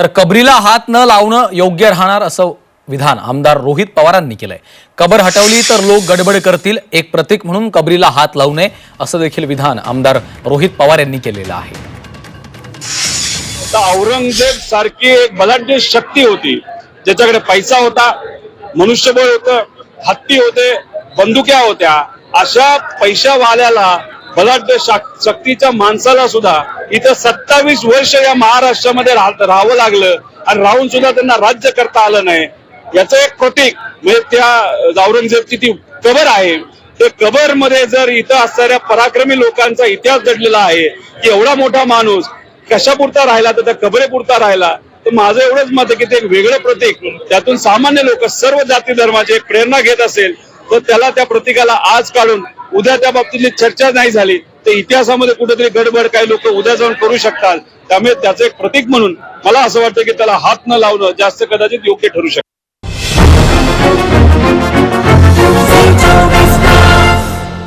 तर कबरीला हात न लावणं योग्य राहणार असं विधान आमदार रोहित पवारांनी केलंय. कबर हटवली तर लोक गडबड करतील एक प्रतीक म्हणून कबरीला हात लावू नये असं देखील विधान आमदार रोहित पवार यांनी केलेलं आहे. औरंगजेब सारखी एक बलाढ्य शक्ती होती ज्याच्याकडे पैसा होता मनुष्यबळ होतं हत्ती होते बंदुक्या होत्या अशा पैशावाल्याला बलाढ्य शक्तीच्या माणसाला सुद्धा इथं सत्तावीस वर्ष या महाराष्ट्रामध्ये राहावं लागलं आणि राहून सुद्धा त्यांना राज्य करता आलं नाही. याचं एक प्रतीक म्हणजे त्या औरंगजेबची ती कबर आहे. ते कबरमध्ये जर इथं असणाऱ्या पराक्रमी लोकांचा इतिहास दडलेला आहे की एवढा मोठा माणूस कशापुरता राहिला तर त्या कबरेपुरता राहिला तर माझं एवढंच मत आहे की ते एक वेगळं प्रतीक. त्यातून सामान्य लोक सर्व जाती धर्माचे एक प्रेरणा घेत असेल तर त्याला त्या प्रतीकाला आज काढून उद्या त्या बाबतीतली चर्चा नाही झाली तर इतिहासामध्ये कुठेतरी गडबड काही लोक उद्या जाऊन करू शकतात. त्यामुळे त्याचं एक प्रतीक म्हणून मला असं वाटतं की त्याला हात न लावणं जास्त कदाचित योग्य ठरू शकतं.